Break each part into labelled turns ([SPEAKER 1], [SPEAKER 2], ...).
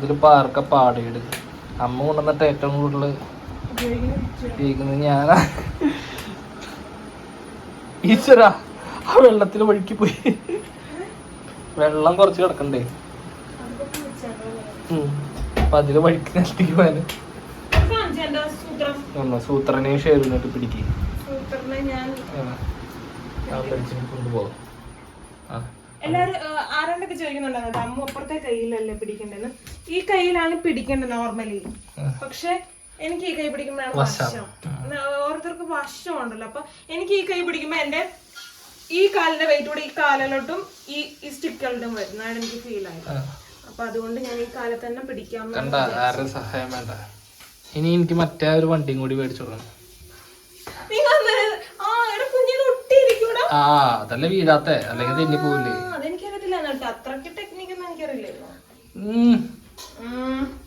[SPEAKER 1] ഇതിലിപ്പോ പാർക്ക പാടിയിട്. അമ്മ കൊണ്ടുവന്നിട്ട് ഏറ്റവും കൂടുതൽ ഉപയോഗിക്കുന്നത് ഞാനാ. ഈശ്വര ആ വെള്ളത്തിൽ വഴുക്കി പോയി വെള്ളം കുറച്ച് കിടക്കണ്ടേ. അപ്പൊ അതിൽ വഴുക്കി
[SPEAKER 2] നിർത്തിക്ക്
[SPEAKER 1] പോയാൽ. സൂത്രനെ ഷേവിനിട്ട് പിടിക്കും.
[SPEAKER 2] ഞാൻ
[SPEAKER 1] കൊണ്ടുപോകും
[SPEAKER 2] എല്ലാരും ആരാണ്ടൊക്കെ ചോദിക്കുന്നുണ്ടായിരുന്നു അമ്മ അപ്പുറത്തെ കയ്യിലല്ലേ പിടിക്കേണ്ടതെന്ന് ഈ കയ്യിലാണ് പിടിക്കേണ്ടത് നോർമലി പക്ഷെ എനിക്ക് ഈ കൈ പിടിക്കുമ്പോഴാണ്
[SPEAKER 1] വശം.
[SPEAKER 2] വശം. ഉണ്ടല്ലോ ഓരോരുത്തർക്ക് അപ്പൊ എനിക്ക് ഈ കൈ പിടിക്കുമ്പോ എന്റെ ഈ കാലിന്റെ വെയിറ്റ് കൂടെ ഈ കാലിലോട്ടും ഈ ഈ സ്റ്റിക്കുകളിലും വരുന്നതാണ് എനിക്ക് ഫീൽ ആയത്. അപ്പൊ അതുകൊണ്ട് ഞാൻ ഈ കാലത്ത് തന്നെ പിടിക്കാം
[SPEAKER 1] കണ്ട ആരുടെ സഹായം വേണ്ട. ഇനി എനിക്ക് മറ്റേ ഒരു വണ്ടിയും കൂടി മേടിച്ചു കൊടുക്കണം.
[SPEAKER 2] നിങ്ങൾ അന്നേരം- ആ അതല്ല കുഞ്ഞിന് ഒട്ടിയിരിക്കൂടാ.
[SPEAKER 1] ആ അതല്ലേ വീഴാത്തെ? അല്ലെങ്കിൽ തെന്നി പോവില്ലേ?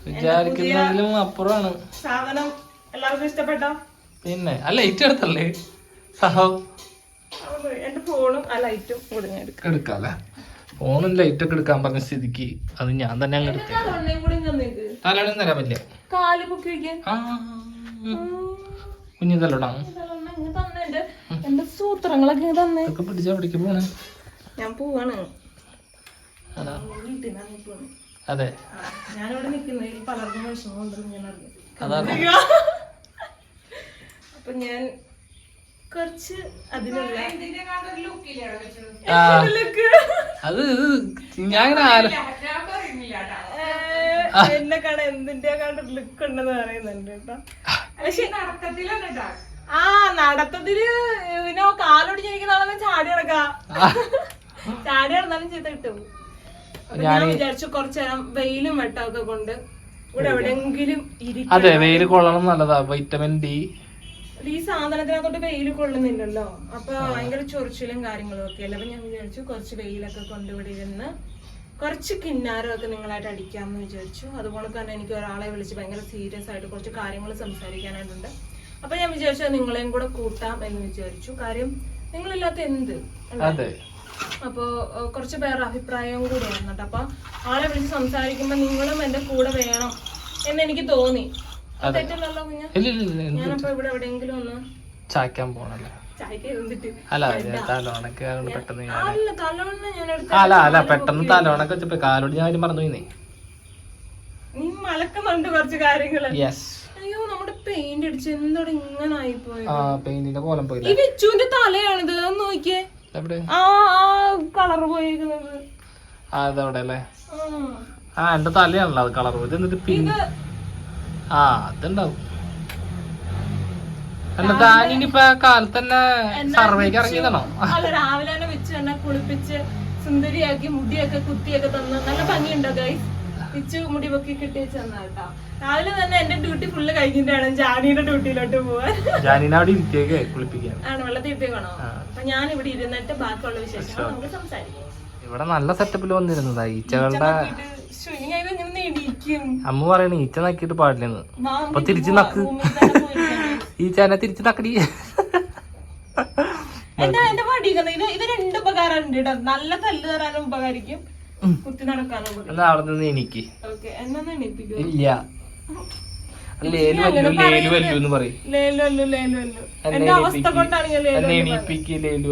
[SPEAKER 1] വിചാരിക്കുന്നതിലും അപ്പുറമാണ്.
[SPEAKER 2] സാധനം എല്ലാവർക്കും ഇഷ്ടപ്പെട്ടോ?
[SPEAKER 1] പിന്നെ ആ ലൈറ്റ് എടുത്തല്ലേ? സഹോ.
[SPEAKER 2] എന്റെ ഫോണും ആ ലൈറ്റും എടുക്കാം.
[SPEAKER 1] എടുക്കാല്ലേ? ഫോണും ലൈറ്റ് ഒക്കെ എടുക്കാൻ പറഞ്ഞ സ്ഥിതിക്ക് അത് ഞാൻ തന്നെ അങ്ങ് എടുത്തു. തലയോടെ തരാൻ പറ്റില്ല.
[SPEAKER 2] കാൽ പൊക്കി വെക്കാൻ
[SPEAKER 1] ആ. കുഞ്ഞു തലോടാ
[SPEAKER 2] തലവണ്ണ ഇങ്ങ് എന്റെ സൂത്രങ്ങളൊക്കെ തന്നെ.
[SPEAKER 1] പിടിച്ചാ പിടിച്ച പോണേ
[SPEAKER 2] ഞാൻ പോവാണ്. വീട്ടിൽ നിന്നാണ്
[SPEAKER 1] അതെ.
[SPEAKER 2] ഞാനിവിടെ നിൽക്കുന്നതിൽ പലർക്കും വിഷമം ഉണ്ടെന്ന് ഞാൻ അറിയാം. അപ്പൊ ഞാൻ കുറച്ച് അതിനുള്ള.
[SPEAKER 1] അത് ഞാൻ
[SPEAKER 2] എന്നെ കാണാൻ എന്തിന്റെ കണ്ട ലുക്ക് ഉണ്ടെന്ന് പറയുന്നുണ്ട് കേട്ടോ. പക്ഷെ ആ നടത്തത്തിൽ ഇവനോ കാലൊടിഞ്ഞിരിക്കുന്ന ആളെന്ന് ചാടി നടക്കാം. ചാടി നടന്നാലും ചെയ്ത് കിട്ടും. ഞാൻ വിചാരിച്ചു കുറച്ചു നേരം വെയിലും വെട്ടമൊക്കെ കൊണ്ട് ഇവിടെ എവിടെയെങ്കിലും
[SPEAKER 1] അതെ വെയിൽ കൊള്ളണം നല്ലതാ. വൈറ്റമിൻ ഡി
[SPEAKER 2] ഈ സാധനത്തിനകത്തോട്ട് വെയിൽ കൊള്ളുന്നില്ലല്ലോ. അപ്പൊ ഭയങ്കര ചൊറിച്ചിലും കാര്യങ്ങളും ഒക്കെ അല്ലേ? അപ്പൊ ഞാൻ വിചാരിച്ചു കുറച്ച് വെയിലൊക്കെ കൊണ്ടുവിടെ ഇരുന്ന് കുറച്ച് കിന്നാരമൊക്കെ നിങ്ങളായിട്ട് അടിക്കാമെന്ന് വിചാരിച്ചു. അതുപോലെ തന്നെ എനിക്ക് ഒരാളെ വിളിച്ച് ഭയങ്കര സീരിയസ് ആയിട്ട് കുറച്ച് കാര്യങ്ങൾ സംസാരിക്കാനായിട്ടുണ്ട്. അപ്പൊ ഞാൻ വിചാരിച്ചു നിങ്ങളെയും കൂടെ കൂട്ടാം എന്ന് വിചാരിച്ചു. കാര്യം നിങ്ങളില്ലാത്ത എന്ത്?
[SPEAKER 1] അതെ.
[SPEAKER 2] അപ്പോ കുറച്ച് പേരുടെ അഭിപ്രായവും കൂടിയായിരുന്നു കേട്ടോ അപ്പൊ ആളെ വിളിച്ച് സംസാരിക്കുമ്പോ നിങ്ങളും എന്റെ കൂടെ വേണം എന്ന് എനിക്ക് തോന്നി. തെറ്റല്ലല്ലോ കുഞ്ഞ? ഇവിടെ എവിടെയെങ്കിലും ഒന്ന്
[SPEAKER 1] ചായ്ക്കാൻ പോണല്ലേ? അല്ല തലോണൊക്കെ ആയതുകൊണ്ട് പെട്ടെന്ന്
[SPEAKER 2] അല്ല
[SPEAKER 1] അല്ല പെട്ടെന്ന് തലോണൊക്കെ വെച്ചപ്പോ കാലോട് ഞാൻ കാര്യം മറന്നു പോയിന്നേ.
[SPEAKER 2] നീ മലക്കുന്നുണ്ട് കുറച്ച്
[SPEAKER 1] കാര്യങ്ങൾ.
[SPEAKER 2] അയ്യോ നമ്മുടെ പെയിന്റ് അടിച്ച് എന്തോടെ ഇങ്ങനെ ആയിപ്പോയി
[SPEAKER 1] ആ പെയിന്റിന്റെ കോലം
[SPEAKER 2] ഈ വിച്ചുവിന്റെ തലയാണിത്. നോക്കിയേ.
[SPEAKER 1] അതവിടെ അല്ലേ?
[SPEAKER 2] ആ.
[SPEAKER 1] എന്റെ തലയാണല്ലോ അത് കളർ പോയത് എന്നിട്ട് പിന്നെ ആ അതുണ്ടാവും അല്ല താനിനിപ്പോ കാലത്ത് തന്നെ സർവേക്ക് ഇറങ്ങിയതാണോ?
[SPEAKER 2] രാവിലെ തന്നെ വെച്ച് തന്നെ കുളിപ്പിച്ച് സുന്ദരിയാക്കി മുടിയൊക്കെ കുത്തിയൊക്കെ തന്നു. നല്ല ഭംഗിയുണ്ടോ ഗൈസ് പിച്ചു മുടി പൊക്കി കിട്ടിയ ചെന്നാട്ടാ രാവിലെ തന്നെ എന്റെ ഡ്യൂട്ടി ഫുള്ള് കഴിഞ്ഞിട്ടാണ് ജാനിയുടെ ഡ്യൂട്ടിയിലോട്ട് പോവാൻ.
[SPEAKER 1] ഞാനിനെ അവിടെ ഇരുത്തിയേക്ക് കുളിപ്പിക്കാൻ.
[SPEAKER 2] ആണ് വെള്ളത്തിൽ അപ്പൊ ഞാൻ ഇവിടെ ഇരുന്നിട്ട് ബാക്കിയുള്ള വിശേഷങ്ങൾ നമുക്ക് സംസാരിക്കാം.
[SPEAKER 1] ഇവിടെ നല്ല സെറ്റപ്പിൽ വന്നിരുന്നതാ. ഈച്ചകളുടെ അമ്മ പറയണ ഈച്ച നക്കിട്ട് പാടില്ലെന്ന്. അപ്പൊ തിരിച്ചു നക്ക്. ഈച്ചനെ തിരിച്ചു നക്കടി.
[SPEAKER 2] എന്റെ എന്റെ ഇത് ഇത് രണ്ട് ഉപകാരം ഉണ്ട് കേട്ടോ നല്ല തല്ല് തരാനും ഉപകരിക്കും. കുത്തി നടക്കാനും
[SPEAKER 1] എനിക്ക് ഇല്ല. എന്ന് എന്നെ
[SPEAKER 2] അവസ്ഥ കൊണ്ടാണ് ഞാൻ ലേലു.
[SPEAKER 1] എണീപ്പിക്ക് ലേലു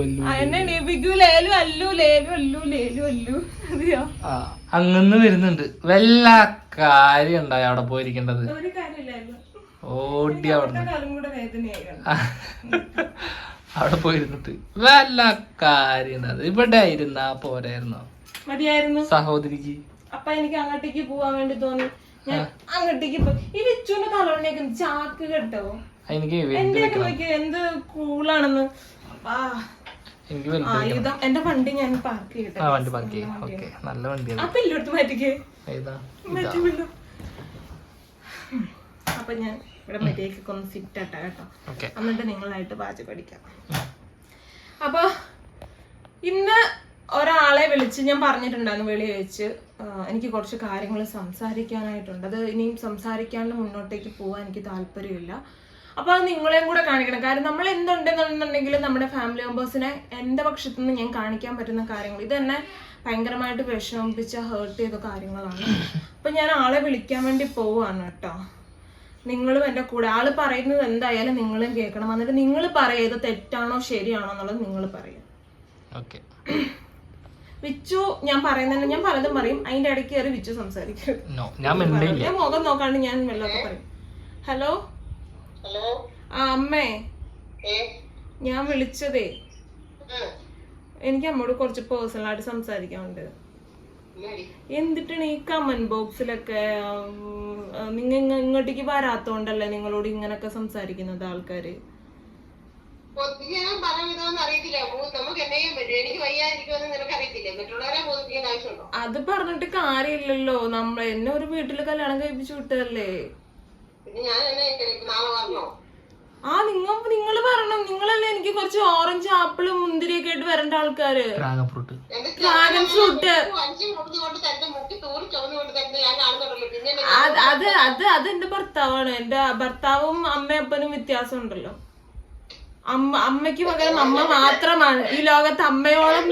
[SPEAKER 2] അല്ലു ലേലു. അല്ലു ലേലു അല്ലു
[SPEAKER 1] അറിയോ? അങ്ങന്ന് വരുന്നുണ്ട്. വല്ല കാര്യം ഉണ്ടായി അവിടെ പോയിരിക്കേണ്ടത്? ഓടി അവിടെ അവിടെ പോയിരുന്നിട്ട്. വല്ല കാര്യം ഇവിടെ ഇരുന്നാ പോരായിരുന്നോ?
[SPEAKER 2] മതിയായിരുന്നു.
[SPEAKER 1] സഹോദരിക്ക്.
[SPEAKER 2] അപ്പൊ എനിക്ക് അങ്ങോട്ടേക്ക് പോവാൻ വേണ്ടി തോന്നി. ഞാൻ അങ്ങോട്ടേക്ക് പോയി. ഈ വിച്ചുവിന്റെ തലവണ്ണേക്ക് ചാക്ക് കേട്ടോ.
[SPEAKER 1] എനിക്ക്
[SPEAKER 2] എന്റെ
[SPEAKER 1] വലുത്
[SPEAKER 2] നോക്കി എന്ത് കൂളാണെന്ന്. ആയുധം എന്റെ വണ്ടി ഞാൻ പാർക്ക് ചെയ്യട്ടെ.
[SPEAKER 1] വണ്ടി ഓക്കെ. നല്ല വണ്ടിയാണ്
[SPEAKER 2] അപ്പൊ ഇല്ലെടുത്ത് മാറ്റിക്കേ. അപ്പൊ ഞാൻ ഇവിടെ മര്യാദക്കൊക്കെ ഒന്ന് സിറ്റ് ആട്ടാ കേട്ടോ. എന്നിട്ട് നിങ്ങളായിട്ട് പാചകം പഠിക്കാം അപ്പൊ ഇന്ന് ഒരാളെ വിളിച്ച് ഞാൻ പറഞ്ഞിട്ടുണ്ടായിരുന്നു വെളി വെച്ച് എനിക്ക് കുറച്ച് കാര്യങ്ങൾ സംസാരിക്കാനായിട്ടുണ്ട്. അത് ഇനിയും സംസാരിക്കാണ്ട് മുന്നോട്ടേക്ക് പോകാൻ എനിക്ക് താല്പര്യമില്ല. അപ്പോൾ അത് നിങ്ങളെയും കൂടെ കാണിക്കണം. കാരണം നമ്മൾ എന്തുണ്ടെന്നുണ്ടെങ്കിൽ നമ്മുടെ ഫാമിലി മെമ്പേഴ്സിനെ എന്റെ പക്ഷത്തു നിന്ന് ഞാൻ കാണിക്കാൻ പറ്റുന്ന കാര്യങ്ങൾ. ഇത് തന്നെ ഭയങ്കരമായിട്ട് വിഷമിപ്പിച്ച ഹേർട്ട് ചെയ്ത കാര്യങ്ങളാണ്. അപ്പൊ ഞാൻ ആളെ വിളിക്കാൻ വേണ്ടി പോവാണ് കേട്ടോ. നിങ്ങളും എന്റെ കൂടെ. ആൾ പറയുന്നത് എന്തായാലും നിങ്ങളും കേൾക്കണം. എന്നിട്ട് നിങ്ങൾ പറയുന്നത് തെറ്റാണോ ശരിയാണോ എന്നുള്ളത് നിങ്ങൾ പറയാം.
[SPEAKER 1] ഓക്കെ
[SPEAKER 2] വിച്ചു ഞാൻ പറയുന്നതന്നെ ഞാൻ പലതും പറയും. അതിന്റെ ഇടയ്ക്ക് കയറി വിച്ചു സംസാരിക്കരുത്
[SPEAKER 1] ഞാൻ
[SPEAKER 2] മുഖം നോക്കാണ്ട് ഞാൻ വെള്ളമൊക്കെ പറയും. ഹലോ?
[SPEAKER 3] ഹലോ?
[SPEAKER 2] ആ അമ്മേ. ഞാൻ വിളിച്ചതേ. എനിക്ക് അമ്മോട് കുറച്ച് പേഴ്സണൽ ആയിട്ട് സംസാരിക്കാനുണ്ട്. എന്തിട്ടാണ് ഈ കമന്റ് ബോക്സിലൊക്കെ നിങ്ങൾ ഇങ്ങോട്ടേക്ക് വരാത്തോണ്ടല്ലേ നിങ്ങളോട് ഇങ്ങനൊക്കെ സംസാരിക്കുന്നത് ആൾക്കാര്?
[SPEAKER 3] പൊതുജനം പറയുന്നതെന്ന് അറിയത്തില്ല. മൂ- നമുക്ക് എന്നെയും പറ്റും. എനിക്ക് വയ്യാതിരിക്കുമെന്ന് നിനക്ക് അറിയത്തില്ലേ മറ്റുള്ളവരെ ബോധിപ്പിക്കേണ്ട ആവശ്യമുണ്ടോ?
[SPEAKER 2] അത് പറഞ്ഞിട്ട് കാര്യമില്ലല്ലോ. നമ്മൾ എന്നെ ഒരു വീട്ടിൽ കല്യാണം കഴിപ്പിച്ചു വിട്ടതല്ലേ?
[SPEAKER 3] പിന്നെ ഞാൻ എന്നെ നാളെ പറഞ്ഞോ?
[SPEAKER 2] ആ നിങ്ങൾ നിങ്ങൾ പറയണം. നിങ്ങളല്ലേ എനിക്ക് കുറച്ച് ഓറഞ്ച് ആപ്പിൾ മുന്തിരിയൊക്കെ ആയിട്ട് വരേണ്ട ആൾക്കാര്.
[SPEAKER 1] Dragon fruit.
[SPEAKER 2] ഡ്രാഗൺ അത് അത് അത് അത് എന്റെ ഭർത്താവാണ്. എന്റെ ഭർത്താവും അമ്മയും അപ്പനും വ്യത്യാസം ഉണ്ടല്ലോ അമ്മ അമ്മയ്ക്ക് പകരം അമ്മ മാത്രമാണ്. ഈ ലോകത്ത് അമ്മയോളം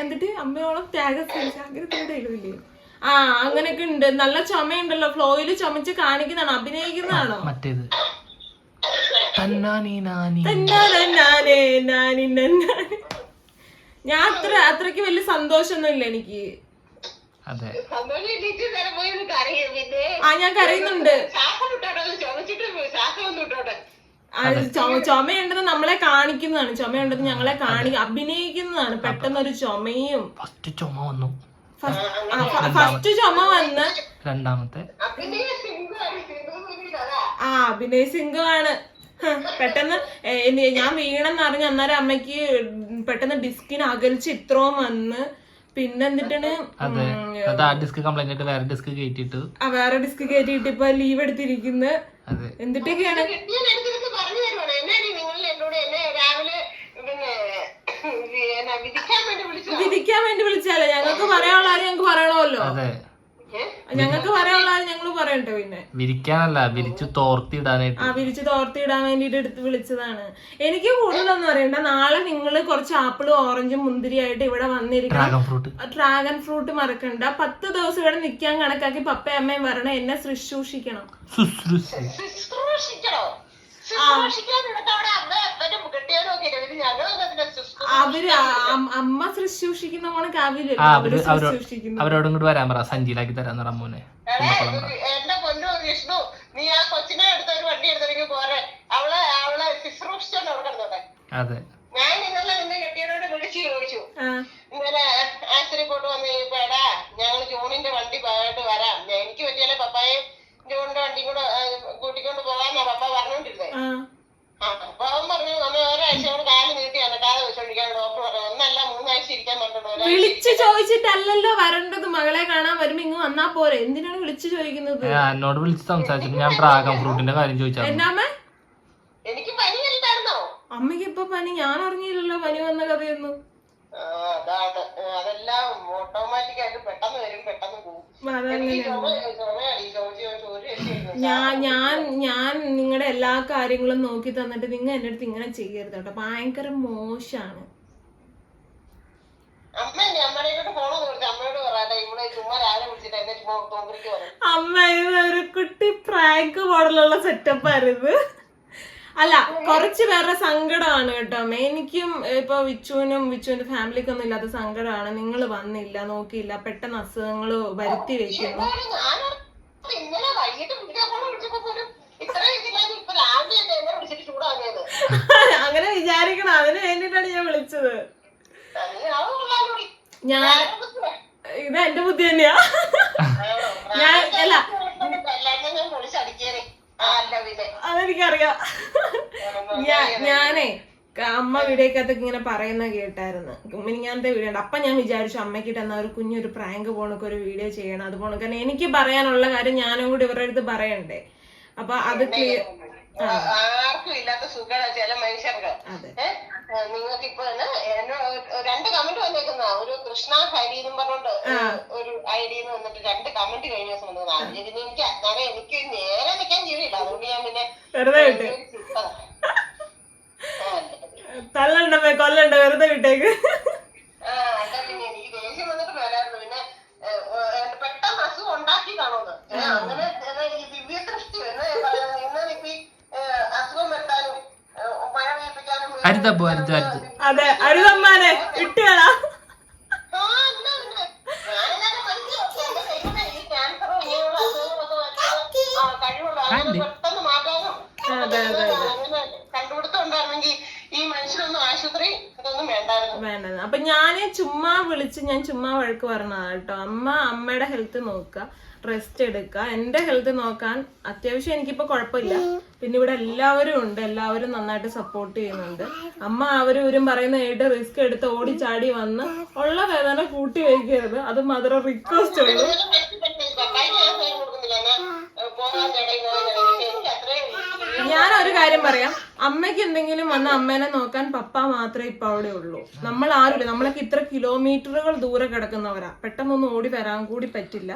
[SPEAKER 2] എന്നിട്ട് അമ്മയോളം ത്യാഗം ത്യാഗത്തിനിടയിലില്ലേ ആ അങ്ങനെയൊക്കെ ഉണ്ട്. നല്ല ചുമയുണ്ടല്ലോ. ഫ്ലോയിൽ ചുമച്ച് കാണിക്കുന്നതാണോ. അഭിനയിക്കുന്നതാണോ?
[SPEAKER 1] മറ്റേത്.
[SPEAKER 2] ഞാൻ അത്ര അത്രയ്ക്ക് വലിയ സന്തോഷൊന്നും ഇല്ല എനിക്ക്.
[SPEAKER 1] അതെ.
[SPEAKER 2] ആ ഞാൻ കരയുന്നുണ്ട്.
[SPEAKER 3] ശ്വാസം വിട്ടോട്ടെ ഒന്ന് ചുമച്ചിട്ട് ശ്വാസം ഒന്ന് വിട്ടോട്ടെ
[SPEAKER 2] ആ, ചുമ ചുമയുണ്ടെന്ന് നമ്മളെ കാണിക്കുന്നതാണ്. ചുമയുണ്ടെന്ന് ഞങ്ങളെ കാണി അഭിനയിക്കുന്നതാണ്. പെട്ടെന്ന് ഒരു ചുമയും.
[SPEAKER 1] ഫസ്റ്റ് ചുമ വന്നു.
[SPEAKER 2] ഫസ്റ്റ് ചുമ വന്ന്
[SPEAKER 1] രണ്ടാമത്തെ.
[SPEAKER 2] ആ അഭിനയ് സിംഗുമാണ് പെട്ടെന്ന് ഞാൻ വീണെന്ന് അറിഞ്ഞ അന്നേരം അമ്മയ്ക്ക് പെട്ടെന്ന് ഡിസ്കിന് അകൽച്ച് ഇത്രയും വന്ന് പിന്നെ എന്നിട്ടാണ്
[SPEAKER 1] അതെ. ഡിസ്ക് കംപ്ലൈന്റ് ആയിട്ട് വേറെ ഡിസ്ക്
[SPEAKER 2] വേറെ ഡിസ്ക് ഇപ്പൊ ലീവ് എടുത്തിരിക്കുന്നത്
[SPEAKER 1] അതെ.
[SPEAKER 2] എന്നിട്ടൊക്കെയാണ്
[SPEAKER 3] ഞാൻ അടുത്തതൊക്കെ പറഞ്ഞു തരുവാണ് എന്നാടി നിങ്ങൾ എന്നോട് എന്നെ രാവിലെ പിന്നെ എന്നാ വിധിക്കാൻ വേണ്ടി വിളിച്ചാലോ
[SPEAKER 2] വിധിക്കാൻ വേണ്ടി വിളിച്ചാലേ ഞങ്ങൾക്ക് പറയാനുള്ള കാര്യം ഞങ്ങൾക്ക് പറയണമല്ലോ
[SPEAKER 1] അതെ.
[SPEAKER 2] ഞങ്ങൾക്ക് പറയാനുള്ള കാര്യം ഞങ്ങൾ പറയണ്ടേ പിന്നെ?
[SPEAKER 1] വിരിക്കാനല്ല വിരിച്ചു തോർത്തിടാനായിട്ട്
[SPEAKER 2] ആ വിരിച്ചു തോർത്തി ഇടാൻ വേണ്ടിട്ട് എടുത്ത് വിളിച്ചതാണ്. എനിക്ക് കൂടുതലൊന്നും അറിയണ്ട. നാളെ നിങ്ങൾ കുറച്ച് ആപ്പിളും ഓറഞ്ചും മുന്തിരിയായിട്ട് ഇവിടെ വന്നിരിക്കണം.
[SPEAKER 1] Dragon fruit.
[SPEAKER 2] ഡ്രാഗൺ ഫ്രൂട്ട് മറക്കണ്ട. പത്ത് ദിവസം ഇവിടെ നിൽക്കാൻ കണക്കാക്കി പപ്പയും അമ്മയും വരണം. എന്നെ ശുശ്രൂഷിക്കണം.
[SPEAKER 3] ശുശ്രൂഷിക്കണോ? അവർ അമ്മ
[SPEAKER 2] ശുശ്രൂഷിക്കുന്ന കണക്ക് അവർ
[SPEAKER 1] അവരോടും ഇങ്ങോട്ട് വരാൻ പറ. സഞ്ചിയിലാക്കി തരാൻ പറ മോനെ.
[SPEAKER 3] എന്റെ പൊന്നു വിഷ്ണു നീ ആ കൊച്ചിനെ എടുത്ത ഒരു വണ്ടി എടുത്തെങ്കിൽ പോരെ. അവളെ അവളെ ശുശ്രൂഷിച്ചോണ്ട് അവിടെ കിടന്നോട്ടെ
[SPEAKER 1] അതെ.
[SPEAKER 3] ഞാൻ ഇന്നലെ നിന്നെ കെട്ടിയോട് വിളിച്ചു ചോദിച്ചു.
[SPEAKER 2] ആ.
[SPEAKER 3] ഇന്നലെ ആശുപത്രി കൊണ്ട് വന്ന് കഴിഞ്ഞപ്പോ എടാ ഞങ്ങൾ ജൂണിന്റെ വണ്ടി പോയിട്ട് വരാം ഞാൻ- എനിക്ക് പറ്റിയാലേ പപ്പായും ജൂണിന്റെ വണ്ടി കൂടെ കൂട്ടിക്കൊണ്ട് പോകാന്നാ പപ്പ പറഞ്ഞോണ്ടിരുന്നേ. അപ്പൊ അവൻ പറഞ്ഞു അമ്മ ഒരാഴ്ച കൂടെ കാൽ നീട്ടി അനക്കാതെ വെച്ചോണ്ടിരിക്കാൻ ഡോക്ടർ പറഞ്ഞു ഒന്നല്ല മൂന്നാഴ്ച ഇരിക്കാൻ പറഞ്ഞു
[SPEAKER 2] വിളിച്ചു ചോദിച്ചിട്ടല്ലല്ലോ വരേണ്ടത്. മകളെ കാണാൻ വരുമ്പോ ഇങ്ങ് വന്നാ പോരെ. എന്തിനാണ് വിളിച്ചു ചോദിക്കുന്നത്?
[SPEAKER 1] ഞാൻ എന്നോട് വിളിച്ച് സംസാരിച്ചു ഞാൻ ഡ്രാഗൺ ഫ്രൂട്ടിന്റെ കാര്യം ചോദിച്ചു
[SPEAKER 2] എന്നാമേ
[SPEAKER 3] എനിക്ക് പനി വലുതായിരുന്നോ
[SPEAKER 2] അമ്മയ്ക്ക് ഇപ്പൊ പനി. ഞാൻ അറിഞ്ഞില്ലല്ലോ പനി വന്ന കഥയൊന്നും.
[SPEAKER 3] അതാണ്. അതെല്ലാം ഓട്ടോമാറ്റിക് ആയിട്ട് പെട്ടെന്ന് വരും. പെട്ടെന്ന് പോകും
[SPEAKER 2] ഞാൻ ഞാൻ ഞാൻ നിങ്ങളുടെ എല്ലാ കാര്യങ്ങളും നോക്കി തന്നിട്ട് നിങ്ങൾ എന്റെ അടുത്ത് ഇങ്ങനെ ചെയ്യരുത് കേട്ടോ. ഭയങ്കര മോശാണ്.
[SPEAKER 3] അമ്മ
[SPEAKER 2] ഇതൊരു ഇത് ഒരു കുട്ടി പ്രാങ്ക് മോഡലുള്ള സെറ്റപ്പ് ആയിരുന്നു അല്ല കുറച്ച് വേറെ സങ്കടമാണ് കേട്ടോ. അമ്മ എനിക്കും ഇപ്പൊ വിച്ചുവിനും വിച്ചുവിന്റെ ഫാമിലിക്കൊന്നും ഇല്ലാത്ത സങ്കടമാണ് നിങ്ങൾ വന്നില്ല നോക്കിയില്ല പെട്ടെന്ന് അസുഖങ്ങൾ വരുത്തി വെക്കുന്നു.
[SPEAKER 3] ഇന്നലെ വൈകിട്ട് വിളിക്കാൻ പോണ വിളിച്ചപ്പോ പോലും ഇത്രയും ഇതില്ലാതെ ഇപ്പൊ രാവിലെ എന്നെ വിളിച്ചിട്ട്
[SPEAKER 2] അങ്ങനെ വിചാരിക്കണം. അതിന് വേണ്ടിട്ടാണ് ഞാൻ വിളിച്ചത്. ഞാൻ. ഇത് എന്റെ ബുദ്ധി തന്നെയാ. ഞാൻ അല്ല. അതെനിക്കറിയാം. ഞാനേ അമ്മ വീഡിയോക്കകത്തൊക്കെ ഇങ്ങനെ പറയുന്ന കേട്ടായിരുന്നു. മിനിങ്ങാനത്തെ വീഡിയോ ഉണ്ട് അപ്പൊ ഞാൻ വിചാരിച്ചു അമ്മയ്ക്കിട്ട് എന്നാ ഒരു കുഞ്ഞൊരു പ്രാങ്ക് പോണൊക്കെ ഒരു വീഡിയോ ചെയ്യണം അത് പോണ. കാരണം എനിക്ക് പറയാനുള്ള കാര്യം ഞാനും കൂടി ഇവരുടെ അടുത്ത് പറയണ്ടേ. അപ്പൊ അത് ക്ലിയർ
[SPEAKER 3] ആർക്കും ഇല്ലാത്ത സുഖമാണ് ചില മനുഷ്യർക്ക്. നിങ്ങൾക്ക് ഇപ്പൊ രണ്ട് കമന്റ് വന്നേക്കുന്ന ഒരു കൃഷ്ണ ഹരി എന്നും പറഞ്ഞോണ്ട് ഒരു ഐ വന്നിട്ട് രണ്ട് കമന്റ് കഴിഞ്ഞ ദിവസം വന്നത്. എനിക്ക് അങ്ങനെ എനിക്ക് നേരെ നിൽക്കാൻ ജീവിയില്ല അതുകൊണ്ട് ഞാൻ പിന്നെ
[SPEAKER 2] തല്ലണ്ടമ്മേ കൊല്ലണ്ട വെറുതെ വിട്ടേക്ക്.
[SPEAKER 1] അരുതപ്പോ അരുത് അരുത്
[SPEAKER 2] അതെ അരുതമ്മാനെ ഇട്ടുകളാ.
[SPEAKER 3] കഴിവുള്ള പെട്ടെന്ന് മാറ്റാനും കണ്ടുപിടുത്തം ഉണ്ടായിരുന്നെങ്കിൽ മനുഷ്യനൊന്നും ആശുപത്രി ഇതൊന്നും വേണ്ടായിരുന്നു.
[SPEAKER 2] വേണ്ടത്. അപ്പൊ ഞാൻ ചുമ്മാ വിളിച്ച് ഞാൻ ചുമ്മാ വഴക്ക് പറഞ്ഞതാ കേട്ടോ. അമ്മ അമ്മയുടെ ഹെൽത്ത് നോക്കുക റെസ്റ്റ് എടുക്കുക എന്റെ ഹെൽത്ത് നോക്കാൻ അത്യാവശ്യം എനിക്കിപ്പോ കുഴപ്പമില്ല പിന്നെ ഇവിടെ എല്ലാവരും ഉണ്ട്. എല്ലാവരും നന്നായിട്ട് സപ്പോർട്ട് ചെയ്യുന്നുണ്ട്. അമ്മ അവരും ഇവരും പറയുന്ന കേട്ട് റിസ്ക് എടുത്ത് ഓടി ചാടി വന്ന് ഉള്ള വേദന കൂട്ടി വയ്ക്കരുത് അത് മധുര റിക്വസ്റ്റ് ഉള്ളൂ.
[SPEAKER 3] ഞാനൊരു ഞാൻ
[SPEAKER 2] ഒരു കാര്യം പറയാം. അമ്മയ്ക്ക് എന്തെങ്കിലും വന്ന അമ്മേനെ നോക്കാൻ പപ്പ മാത്രമേ ഇപ്പൊ അവിടെ ഉള്ളൂ. നമ്മൾ ആരുമില്ല. നമ്മളൊക്കെ ഇത്ര കിലോമീറ്ററുകൾ ദൂരെ കിടക്കുന്നവരാ. പെട്ടെന്നൊന്നും ഓടി വരാൻ കൂടി പറ്റില്ല.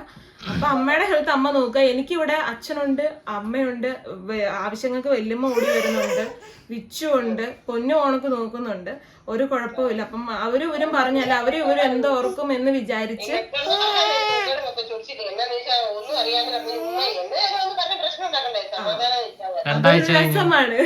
[SPEAKER 2] അപ്പൊ അമ്മയുടെ ഹെൽത്ത് അമ്മ നോക്കുക. എനിക്കിവിടെ അച്ഛനുണ്ട് അമ്മയുണ്ട് ആവശ്യങ്ങൾക്ക് വല്യമ്മ ഓടി വരുന്നുണ്ട് വിച്ചുണ്ട് പൊന്നു ഓണക്ക് നോക്കുന്നുണ്ട്. ഒരു കുഴപ്പമില്ല അപ്പം അവർ ഇവരും പറഞ്ഞല്ല അവരും ഇവരും എന്തോ ഓർക്കും എന്ന് വിചാരിച്ച്.
[SPEAKER 1] രണ്ടാഴ്ച
[SPEAKER 2] രസമാണ്.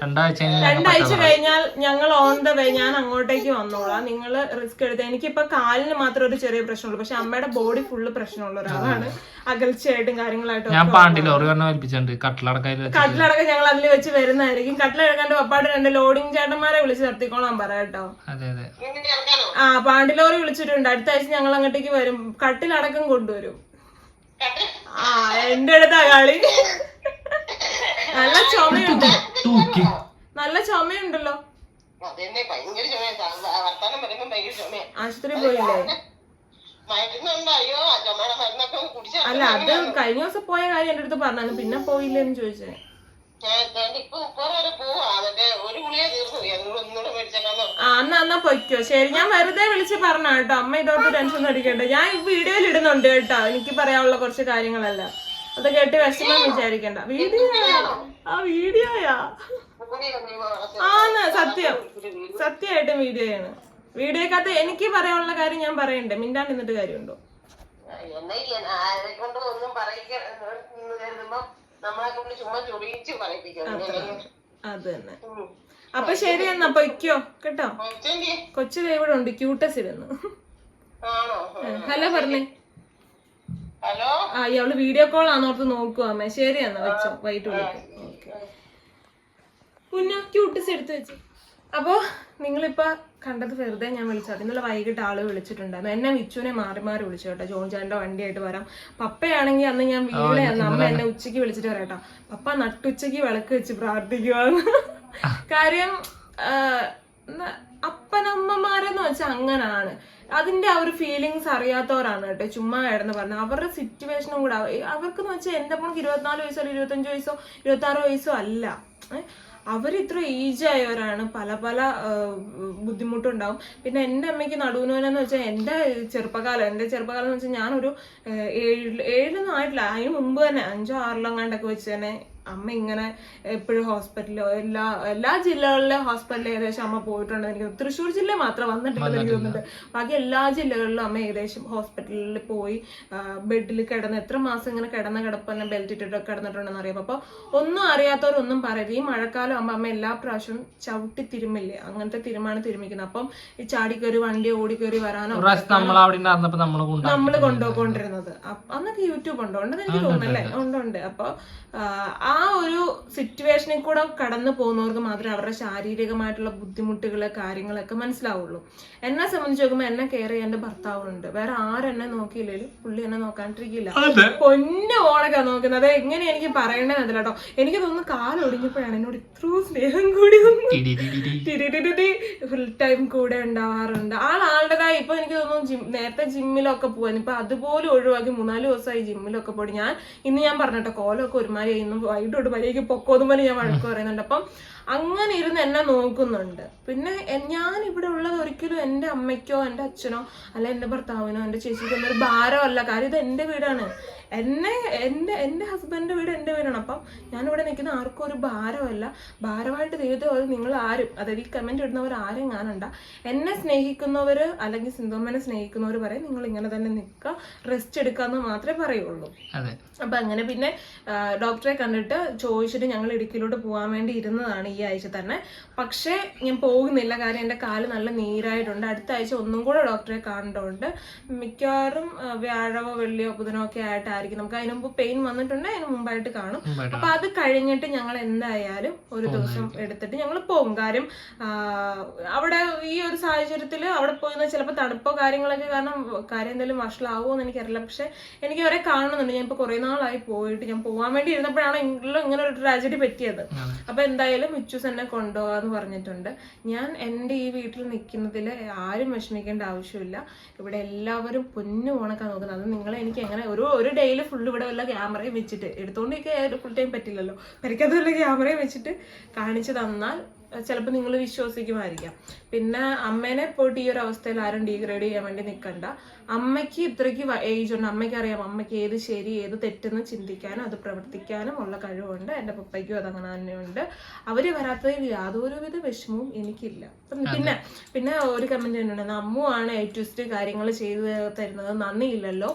[SPEAKER 1] രണ്ടാഴ്ച
[SPEAKER 2] രണ്ടാഴ്ച കഴിഞ്ഞാൽ ഞങ്ങൾ ഓൺ ദ വേ ഞാൻ അങ്ങോട്ടേക്ക് വന്നോളാം. നിങ്ങൾ റിസ്ക് എടുത്ത്. എനിക്കിപ്പോ കാലിന് മാത്രം ഒരു ചെറിയ പ്രശ്നമുള്ളൂ. പക്ഷെ അമ്മയുടെ ബോഡി ഫുള്ള് പ്രശ്നമുള്ള ഒരാളാണ്. അകൽച്ചയായിട്ടും കാര്യങ്ങളായിട്ടും
[SPEAKER 1] ഞാൻ പാണ്ടി ലോറി പറഞ്ഞ ഏൽപ്പിച്ചിട്ടുണ്ട്. കട്ടിലടക്കയിൽ
[SPEAKER 2] കട്ടിലടക്കം ഞങ്ങൾ അതിൽ വെച്ച് വരുന്നതായിരിക്കും. കട്ടിലെടുക്കാണ്ട് പപ്പാട് രണ്ട് ലോഡിങ് ചേട്ടന്മാരെ വിളിച്ച് നിർത്തിക്കോളാൻ പറ കേട്ടോ.
[SPEAKER 1] അതെ അതെ.
[SPEAKER 2] ആ പാണ്ഡിലോറി വിളിച്ചിട്ടുണ്ട്. അടുത്ത ആഴ്ച ഞങ്ങൾ അങ്ങോട്ടേക്ക് വരും. കട്ടിലടക്കം കൊണ്ടുവരും. ആ എന്റെ അടുത്താ കളി. നല്ല ചുമയുണ്ട്. നല്ല ചുമയുണ്ടല്ലോ. ആശുപത്രി പോയില്ലേ? അല്ല അത് കഴിഞ്ഞ ദിവസം പോയ കാര്യം എന്റെ അടുത്ത് പറഞ്ഞു പിന്നെ പോയില്ലെന്ന് ചോദിച്ചേ. അന്ന് എന്നാ എന്നാ പൊയ്ക്കോ. ശരി ഞാൻ വെറുതെ വിളിച്ച് പറഞ്ഞ കേട്ടോ. അമ്മ ഇതോട്ട് ടെൻഷൻ അടിക്കണ്ട. ഞാൻ ഈ വീഡിയോയിൽ ഇടുന്നുണ്ട് കേട്ടോ. എനിക്ക് പറയാനുള്ള കുറച്ച് കാര്യങ്ങളല്ല. അത് കേട്ട് വിഷമം വിചാരിക്കണ്ട. വീഡിയോ ആ വീഡിയോയാ. ആന്ന് സത്യം. സത്യമായിട്ടും വീഡിയോയാണ് വീഡിയോക്കകത്ത് എനിക്ക് പറയാനുള്ള കാര്യം ഞാൻ പറയണ്ടേ? മിണ്ടാണ്ട് നിന്നിട്ട് കാര്യമുണ്ടോ അത്. തന്നെ. അപ്പൊ ശരി എന്നാ പൊയ്ക്കോ. കേട്ടോ? കൊച്ചു ഇവിടെ ഉണ്ട്. ക്യൂട്ടസ് ഇരുന്നു ഹലോ പറഞ്ഞേ.
[SPEAKER 3] ഹലോ?
[SPEAKER 2] ഇയാൾ വീഡിയോ കോൾ ആണോർത്ത് നോക്കുക അമ്മ. ശരി എന്നാ വെച്ചോ. വൈകിട്ട് വിളിക്കാം. ഓക്കെ. പിന്നെ ക്യൂട്ടസ് എടുത്ത് വെച്ചു. അപ്പോ നിങ്ങളിപ്പോ കണ്ടത് വെറുതെ ഞാൻ വിളിച്ചത്. ഇന്നലെ വൈകിട്ട് ആൾ വിളിച്ചിട്ടുണ്ടായിരുന്നു. എന്നെ വിച്ചുവിനെ മാറി മാറി വിളിച്ചു കേട്ടോ. ജോൺചാന്റെ വണ്ടിയായിട്ട് വരാം. പപ്പയാണെങ്കിൽ അന്ന് ഞാൻ വീടായിരുന്നു അമ്മ എന്നെ ഉച്ചയ്ക്ക് വിളിച്ചിട്ട് വരാട്ടോ പപ്പ നട്ടുച്ചയ്ക്ക് വിളക്ക് വെച്ച് പ്രാർത്ഥിക്കുവാന്ന്. കാര്യം അപ്പനമ്മമാരെന്ന് വെച്ചാൽ അങ്ങനാണ്. അതിന്റെ ആ ഒരു ഫീലിങ്സ് അറിയാത്തവരാണ് കേട്ടോ. ചുമ്മാ കിടന്ന് പറഞ്ഞത് അവരുടെ സിറ്റുവേഷനും കൂടെ അവർക്ക് അവർക്കെന്ന് വെച്ചാൽ എന്റെ പോണക്ക് ഇരുപത്തിനാല് വയസ്സോ ഇരുപത്തഞ്ച് വയസ്സോ ഇരുപത്തി ആറ് വയസ്സോ അല്ല. അവരിത്ര ഏജ് ആയവരാണ്. പല പല ബുദ്ധിമുട്ടുണ്ടാവും പിന്നെ എന്റെ അമ്മയ്ക്ക് നടുവിനോനെന്ന് വെച്ചാൽ എന്റെ ചെറുപ്പകാലം എന്റെ ചെറുപ്പകാലം എന്ന് വെച്ചാൽ ഞാനൊരു ഏഴ് ഏഴിലൊന്നും ആയിട്ടില്ല. അതിന് മുമ്പ് തന്നെ അഞ്ചോ ആറിലോ കണ്ടൊക്കെ വെച്ച് തന്നെ അമ്മ ഇങ്ങനെ എപ്പോഴും ഹോസ്പിറ്റലിലോ എല്ലാ എല്ലാ ജില്ലകളിലെ ഹോസ്പിറ്റലിൽ ഏകദേശം അമ്മ പോയിട്ടുണ്ട് എനിക്ക് തൃശ്ശൂർ ജില്ല മാത്രം വന്നിട്ടില്ല എനിക്ക് തോന്നുന്നുണ്ട്. ബാക്കി എല്ലാ ജില്ലകളിലും അമ്മ ഏകദേശം ഹോസ്പിറ്റലിൽ പോയി ബെഡിൽ കിടന്ന് എത്ര മാസം ഇങ്ങനെ കിടന്ന കിടപ്പ് തന്നെ ബെൽറ്റ് ഇട്ടിട്ട് കിടന്നിട്ടുണ്ടെന്ന് അറിയാം. അപ്പോൾ ഒന്നും അറിയാത്തവരൊന്നും പറയരുത്. ഈ മഴക്കാലം ആകുമ്പോൾ അമ്മ എല്ലാ പ്രാവശ്യവും ചവിട്ടി തിരുമില്ലേ അങ്ങനത്തെ തിരുമാണ് തിരുമിക്കുന്നത്. അപ്പം ഈ ചാടിക്കയറി വണ്ടി ഓടിക്കയറി വരാനോ
[SPEAKER 1] ഒരു നമ്മൾ
[SPEAKER 2] കൊണ്ടുപോയിക്കൊണ്ടിരുന്നത്. അന്നൊക്കെ യൂട്യൂബ് ഉണ്ടോ? ഉണ്ടെന്ന് എനിക്ക് തോന്നുന്നല്ലേ ഉണ്ട് ഉണ്ട്. അപ്പൊ ആ, ആ ഒരു സിറ്റുവേഷനിൽ കൂടെ കടന്നു പോകുന്നവർക്ക് മാത്രമേ അവരുടെ ശാരീരികമായിട്ടുള്ള ബുദ്ധിമുട്ടുകൾ കാര്യങ്ങളൊക്കെ മനസ്സിലാവുള്ളൂ. എന്നെ സംബന്ധിച്ച് നോക്കുമ്പോൾ എന്നെ കെയർ ചെയ്യാൻ ഭർത്താവുണ്ട്. വേറെ ആരെന്നെ നോക്കിയില്ലെങ്കിലും പുള്ളി എന്നെ നോക്കാണ്ടിരിക്കില്ല. പൊന്നു ഓണൊക്കെ നോക്കുന്നത്. അതെ എങ്ങനെ എനിക്ക് പറയണ്ടത് കേട്ടോ എനിക്ക് തോന്നുന്നു കാലൊടിഞ്ഞപ്പോഴാണ് എന്നോട് ഇത്രയും സ്നേഹം കൂടി ഫുൾ ടൈം കൂടെ ഉണ്ടാവാറുണ്ട്. ആൾ ആളുടേതായ. ഇപ്പൊ എനിക്ക് തോന്നുന്നു ജിം നേരത്തെ ജിമ്മിലൊക്കെ പോവാൻ. ഇപ്പൊ അതുപോലെ ഒഴിവാക്കി മൂന്നാൽ ദിവസമായി ജിമ്മിലൊക്കെ പോയി ഞാൻ ഇന്ന് ഞാൻ പറഞ്ഞിട്ടോ കോലൊക്കെ ഒരുമാതിരി ഇന്ന് വൈകിട്ടോട്ട് മര്യാദയ്ക്ക് പൊക്കോതും പോലെ ഞാൻ വഴക്ക് പറയുന്നുണ്ട്. അപ്പം അങ്ങനെ ഇരുന്ന് എന്നെ നോക്കുന്നുണ്ട്. പിന്നെ ഞാൻ ഇവിടെ ഉള്ളത് ഒരിക്കലും എന്റെ അമ്മയ്ക്കോ എന്റെ അച്ഛനോ അല്ല എന്റെ ഭർത്താവിനോ എന്റെ ചേച്ചിക്കോ എന്നൊരു ഭാരമല്ല. കാര്യം ഇത് എന്റെ വീടാണ്. എന്നെ എന്റെ എന്റെ ഹസ്ബൻഡിന്റെ വീട് എന്റെ വീടാണ്. അപ്പം ഞാനിവിടെ നിൽക്കുന്ന ആർക്കും ഒരു ഭാരമല്ല. ഭാരമായിട്ട് ദൈവത്തെ ഒരു നിങ്ങൾ ആരും അതായത് ഈ കമന്റ് ഇടുന്നവർ ആരും കാണണ്ട. എന്നെ സ്നേഹിക്കുന്നവർ അല്ലെങ്കിൽ സിന്ധുമ്മനെ സ്നേഹിക്കുന്നവർ പറയും നിങ്ങൾ ഇങ്ങനെ തന്നെ നിൽക്കുക റെസ്റ്റ് എടുക്കാന്ന് മാത്രമേ പറയുള്ളൂ.
[SPEAKER 1] അതെ.
[SPEAKER 2] അപ്പം അങ്ങനെ പിന്നെ ഡോക്ടറെ കണ്ടിട്ട് ചോദിച്ചിട്ട് ഞങ്ങൾ ഇടുക്കിയിലോട്ട് പോകാൻ വേണ്ടി ഇരുന്നതാണ് ഈ ആഴ്ച തന്നെ. പക്ഷേ ഞാൻ പോകുന്നില്ല. കാര്യം എന്റെ കാൽ നല്ല നീരായിട്ടുണ്ട്. അടുത്ത ആഴ്ച ഒന്നും കൂടെ ഡോക്ടറെ കാണേണ്ടതുണ്ട്. മിക്കവാറും വ്യാഴവോ വെള്ളിയോ ബുധനോ ഒക്കെ ആയിട്ടായിരിക്കും. നമുക്ക് അതിന് മുമ്പ് പെയിൻ വന്നിട്ടുണ്ട്. അതിന് മുമ്പായിട്ട് കാണും. അപ്പൊ അത് കഴിഞ്ഞിട്ട് ഞങ്ങൾ എന്തായാലും ഒരു ദിവസം എടുത്തിട്ട് ഞങ്ങൾ പോകും. കാര്യം അവിടെ ഈ ഒരു സാഹചര്യത്തിൽ അവിടെ പോയി ചിലപ്പോൾ തണുപ്പോ കാര്യങ്ങളൊക്കെ കാരണം കാര്യം എന്തെങ്കിലും വഷളാവോ എന്ന് എനിക്കറിയില്ല. പക്ഷെ എനിക്ക് അവരെ കാണുന്നുണ്ട് ഞാൻ ഇപ്പൊ കുറെ നാളായി പോയിട്ട് ഞാൻ പോകാൻ വേണ്ടി ഇരുന്നപ്പോഴാണ് എങ്കിലും ഇങ്ങനെ ഒരു ട്രാജഡി പറ്റിയത്. അപ്പൊ എന്തായാലും മിച്ചൂസ് എന്നെ കൊണ്ടുപോകാന്ന് പറഞ്ഞിട്ടുണ്ട്. ഞാൻ എന്റെ ഈ വീട്ടിൽ നിൽക്കുന്നതിൽ ആരും വിഷമിക്കേണ്ട ആവശ്യമില്ല. ഇവിടെ എല്ലാവരും പൊന്നു പോണൊക്കെ നോക്കുന്നത്. അത് നിങ്ങളെ എനിക്ക് എങ്ങനെ ഒരു ഒരു ഡേയിൽ ഫുള്ള് ഇവിടെ വല്ല ക്യാമറയും വെച്ചിട്ട് എടുത്തോണ്ടിരിക്കുക ഫുൾ ടൈം പറ്റില്ലല്ലോ. പരിക്കാത്ത വല്ല ക്യാമറയും വെച്ചിട്ട് കാണിച്ചു തന്നാൽ ചിലപ്പോൾ നിങ്ങൾ വിശ്വസിക്കുമായിരിക്കാം. പിന്നെ അമ്മേനെ പോയിട്ട് ഈ ഒരു അവസ്ഥയിൽ ആരും ഡീഗ്രേഡ് ചെയ്യാൻ വേണ്ടി നിൽക്കണ്ട അമ്മയ്ക്ക് ഇത്രയ്ക്ക് ഏജ് ഉണ്ട്. അമ്മയ്ക്ക് അറിയാം അമ്മയ്ക്ക് ഏത് ശരി ഏത് തെറ്റെന്ന് ചിന്തിക്കാനും അത് പ്രവർത്തിക്കാനും ഉള്ള കഴിവുണ്ട്. എന്റെ പപ്പയ്ക്കും അതങ്ങനെ തന്നെയുണ്ട്. അവർ വരാത്തതിൽ യാതൊരുവിധ വിഷമവും എനിക്കില്ല. പിന്നെ പിന്നെ ഒരു കമന്റ് തന്നെയുണ്ട് അമ്മുവാണ് ഏറ്റുസ്റ്റ് ഏറ്റവും കാര്യങ്ങൾ ചെയ്തു തരുന്നത്. നന്ദിയില്ലല്ലോ.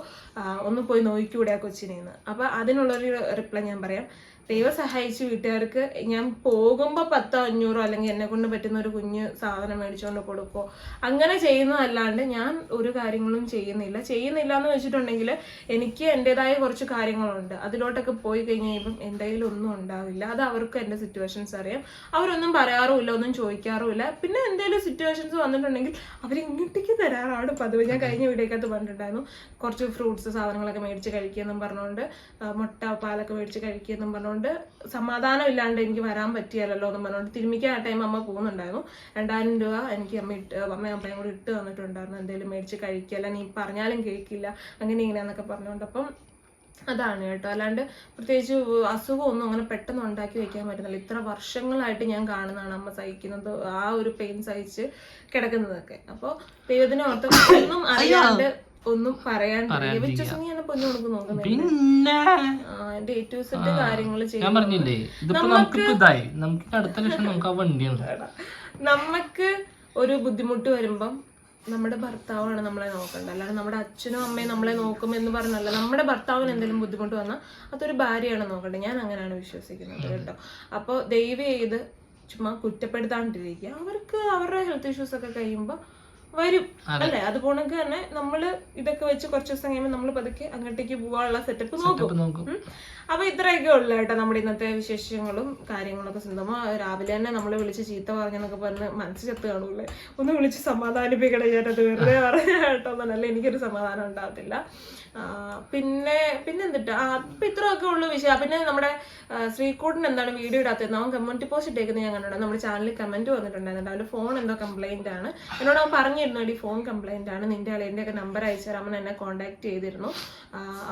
[SPEAKER 2] ഒന്ന് പോയി നോക്കിക്കൂടെ ആ കൊച്ചിനെന്ന്. അപ്പൊ അതിനുള്ളൊരു റിപ്ലൈ ഞാൻ പറയാം. ദൈവം സഹായിച്ച് വീട്ടുകാർക്ക് ഞാൻ പോകുമ്പോൾ പത്തോ അഞ്ഞൂറോ അല്ലെങ്കിൽ എന്നെ കൊണ്ട് പറ്റുന്ന ഒരു കുഞ്ഞ് സാധനം മേടിച്ചുകൊണ്ട് കൊടുക്കുമോ അങ്ങനെ ചെയ്യുന്നതല്ലാണ്ട് ഞാൻ ഒരു കാര്യങ്ങളും ചെയ്യുന്നില്ല. ചെയ്യുന്നില്ല എന്ന് വെച്ചിട്ടുണ്ടെങ്കിൽ എനിക്ക് എന്റെതായ കുറച്ച് കാര്യങ്ങളുണ്ട്. അതിലോട്ടൊക്കെ പോയി കഴിഞ്ഞ് കഴിയുമ്പം എന്റെ ഒന്നും ഉണ്ടാവില്ല. അത് അവർക്ക് എന്റെ സിറ്റുവേഷൻസ് അറിയാം. അവരൊന്നും പറയാറുമില്ല ഒന്നും ചോദിക്കാറുമില്ല. പിന്നെ എന്തെങ്കിലും സിറ്റുവേഷൻസ് വന്നിട്ടുണ്ടെങ്കിൽ അവർ ഇങ്ങോട്ടേക്ക് തരാറാണ് പതിവ്. ഞാൻ കഴിഞ്ഞ വീഡിയോക്കകത്ത് പറഞ്ഞിട്ടുണ്ടായിരുന്നു. കുറച്ച് ഫ്രൂട്ട്സ് സാധനങ്ങളൊക്കെ മേടിച്ച് കഴിക്കുമെന്നും പറഞ്ഞുകൊണ്ട് മുട്ട പാലൊക്കെ മേടിച്ച് കഴിക്കുമെന്നും പറഞ്ഞുകൊണ്ട് സമാധാനം ഇല്ലാണ്ട് എനിക്ക് വരാൻ പറ്റിയല്ലോ എന്ന് പറഞ്ഞുകൊണ്ട് തിരുമിക്കാൻ ആ ടൈം അമ്മ പോകുന്നുണ്ടായിരുന്നു. രണ്ടായിരം രൂപ എനിക്ക് അമ്മ ഇട്ട് അമ്മയും അമ്മയും കൂടി ഇട്ട് തന്നിട്ടുണ്ടായിരുന്നു. എന്തെങ്കിലും മേടിച്ച് കഴിക്കല്ല നീ പറഞ്ഞാലും കേൾക്കില്ല അങ്ങനെ ഇങ്ങനെയാന്നൊക്കെ പറഞ്ഞുകൊണ്ട് അപ്പം അതാണ് കേട്ടോ. അല്ലാണ്ട് പ്രത്യേകിച്ച് അസുഖമൊന്നും അങ്ങനെ പെട്ടെന്ന് ഉണ്ടാക്കി വെക്കാൻ പറ്റുന്നില്ല. ഇത്ര വർഷങ്ങളായിട്ട് ഞാൻ കാണുന്നതാണ് അമ്മ സഹിക്കുന്നത് ആ ഒരു പെയിൻ സഹിച്ച് കിടക്കുന്നതൊക്കെ. അപ്പോൾ ദൈവത്തിനെ ഓർത്ത് ഒന്നും അറിയാണ്ട് ഒന്നും പറയാൻ പൊന്നു കാര്യങ്ങൾ
[SPEAKER 1] ഞാൻ പറഞ്ഞില്ലേ ഇതിപ്പോ നമുക്ക് ഇതായി. നമുക്ക് അടുത്ത ലക്ഷം നമുക്ക് ആ വണ്ടിയാണ്
[SPEAKER 2] നമുക്ക് ഒരു ബുദ്ധിമുട്ട് വരുമ്പം നമ്മുടെ ഭർത്താവാണ് നമ്മളെ നോക്കേണ്ടത്. അല്ലാതെ നമ്മുടെ അച്ഛനും അമ്മയും നമ്മളെ നോക്കും എന്ന് പറഞ്ഞല്ല. നമ്മുടെ ഭർത്താവിന് എന്തെങ്കിലും ബുദ്ധിമുട്ട് വന്നാൽ അതൊരു ഭാര്യയാണ് നോക്കേണ്ടത് ഞാൻ അങ്ങനെയാണ് വിശ്വസിക്കുന്നത് കേട്ടോ. അപ്പോൾ ദൈവം ചെയ്ത് ചുമ്മാ കുറ്റപ്പെടുത്താണ്ടിരിക്കുക. അവർക്ക് അവരുടെ ഹെൽത്ത് ഇഷ്യൂസ് ഒക്കെ കഴിയുമ്പോൾ വരും. അല്ലേ? അതുപോണക്ക് തന്നെ നമ്മൾ ഇതൊക്കെ വെച്ച് കുറച്ച് ദിവസം കഴിയുമ്പോൾ നമ്മൾ പതുക്കെ അങ്ങോട്ടേക്ക് പോകാനുള്ള സെറ്റപ്പ് നോക്കും. അപ്പൊ ഇത്രയൊക്കെ ഉള്ളു കേട്ടോ നമ്മുടെ ഇന്നത്തെ വിശേഷങ്ങളും കാര്യങ്ങളൊക്കെ സ്വന്തമാ രാവിലെ തന്നെ നമ്മളെ വിളിച്ച് ചീത്ത പറഞ്ഞെന്നൊക്കെ പറഞ്ഞ് മനസ്സ് ചത്ത് കാണുള്ളൂ ഒന്ന് വിളിച്ച് സമാധാനിപ്പിക്കണേ ഞാനത് വെറുതെ പറഞ്ഞ കേട്ടോ. എന്നല്ല എനിക്കൊരു സമാധാനം ഉണ്ടാവത്തില്ല പിന്നെ പിന്നെ എന്തിട്ട്? ആ അപ്പൊ ഇത്രയൊക്കെ ഉള്ളു വിഷയം. പിന്നെ നമ്മുടെ ആ, ശ്രീകൂട്ടൻ എന്താണ് വീഡിയോ ഇടാത്തത്? അവൻ കമന്റ് പോസ്റ്റ് ഇട്ടേക്കുന്നത് ഞാൻ കണ്ടിട്ടുണ്ട്. നമ്മുടെ ചാനലിൽ കമന്റ് വന്നിട്ടുണ്ടായിരുന്നു. അവന്റെ ഫോൺ എന്തോ കംപ്ലൈന്റ് ആണ്. എന്നോട് അവൻ പറഞ്ഞിരുന്നു അടി ഫോൺ കംപ്ലൈന്റ് ആണ്. നിന്റെ അളിയന്റെ ഒക്കെ നമ്പർ അയച്ചു തരാമെന്ന് എന്നെ കോൺടാക്ട് ചെയ്തിരുന്നു.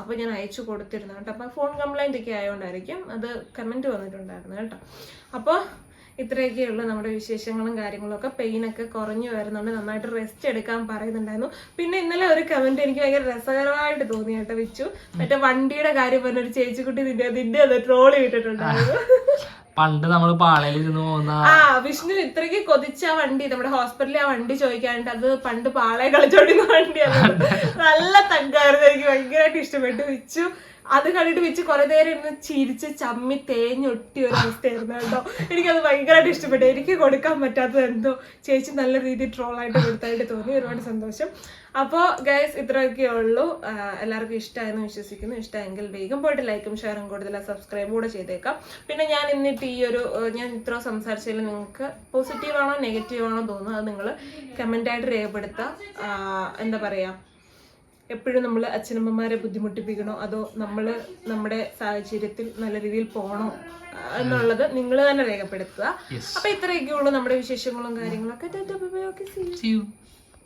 [SPEAKER 2] അപ്പോൾ അപ്പൊ ഞാൻ അയച്ചു കൊടുത്തിരുന്നു കേട്ടോ. അപ്പൊ ഫോൺ കംപ്ലൈന്റ് ഒക്കെ ആയതുകൊണ്ടായിരിക്കും അത് കമന്റ് വന്നിട്ടുണ്ടായിരുന്നു കേട്ടോ. അപ്പോൾ ഇത്രയൊക്കെയുള്ള നമ്മുടെ വിശേഷങ്ങളും കാര്യങ്ങളും ഒക്കെ. പെയിനൊക്കെ കുറഞ്ഞു വരുന്നുണ്ട്. നന്നായിട്ട് റെസ്റ്റ് എടുക്കാൻ പറയുന്നുണ്ടായിരുന്നു. പിന്നെ ഇന്നലെ ഒരു കമന്റ് എനിക്ക് ഭയങ്കര രസകരമായിട്ട് തോന്നി കേട്ടോ വെച്ചു. മറ്റേ വണ്ടിയുടെ കാര്യം പറഞ്ഞൊരു ചേച്ചിക്കുട്ടി നിന്റെ നിന്റെ അത് ട്രോളി ചെയ്തിട്ടുണ്ടായിരുന്നു.
[SPEAKER 1] പണ്ട് നമ്മൾ പാളയിൽ ഇരുന്ന് പോകുന്ന
[SPEAKER 2] ആ വിഷ്ണു ഇത്രയ്ക്ക് കൊതിച്ച ആ വണ്ടി നമ്മുടെ ഹോസ്പിറ്റലിൽ ആ വണ്ടി ചോദിക്കാണ്ട് അത് പണ്ട് പാളയെ കളിച്ചോണ്ടിരുന്ന വണ്ടിയാണ് നല്ല തങ്കായിരുന്നു. എനിക്ക് ഭയങ്കരമായിട്ട് ഇഷ്ടപ്പെട്ടു. വെച്ചു അത് കണ്ടിട്ട് വെച്ച് കുറെ നേരം ഇരുന്ന് ചിരിച്ച് ചമ്മി തേഞ്ഞൊട്ടി ഒരു അവസ്ഥയായിരുന്നു കേട്ടോ. എനിക്കത് ഭയങ്കരമായിട്ട് ഇഷ്ടപ്പെട്ടു. എനിക്ക് കൊടുക്കാൻ പറ്റാത്തത് എന്തോ. ചേച്ചി നല്ല രീതിയിൽ ട്രോളായിട്ട് കൊടുത്തായിട്ട് തോന്നി. ഒരുപാട് സന്തോഷം. അപ്പോൾ ഗൈസ് ഇത്രയൊക്കെ ഉള്ളൂ. എല്ലാവർക്കും ഇഷ്ടമായെന്ന് വിശ്വസിക്കുന്നു. ഇഷ്ടമെങ്കിൽ വേഗം പോയിട്ട് ലൈക്കും ഷെയറും കൂടുതൽ സബ്സ്ക്രൈബ് കൂടെ ചെയ്തേക്കാം. പിന്നെ ഞാൻ എന്നിട്ട് ഈ ഒരു ഞാൻ ഇത്ര സംസാരിച്ചതിൽ നിങ്ങൾക്ക് പോസിറ്റീവാണോ നെഗറ്റീവാണോ തോന്നുന്നു അത് നിങ്ങൾ കമന്റായിട്ട് രേഖപ്പെടുത്തുക ആ, എന്താ പറയുക എപ്പോഴും നമ്മൾ അച്ഛനമ്മമാരെ ബുദ്ധിമുട്ടിപ്പിക്കണോ? അതോ നമ്മൾ നമ്മുടെ സാഹചര്യത്തിൽ നല്ല രീതിയിൽ പോകണോ എന്നുള്ളത് നിങ്ങൾ തന്നെ രേഖപ്പെടുത്തുക. അപ്പൊ ഇത്രയൊക്കെ ഉള്ളൂ നമ്മുടെ വിശേഷങ്ങളും കാര്യങ്ങളൊക്കെ.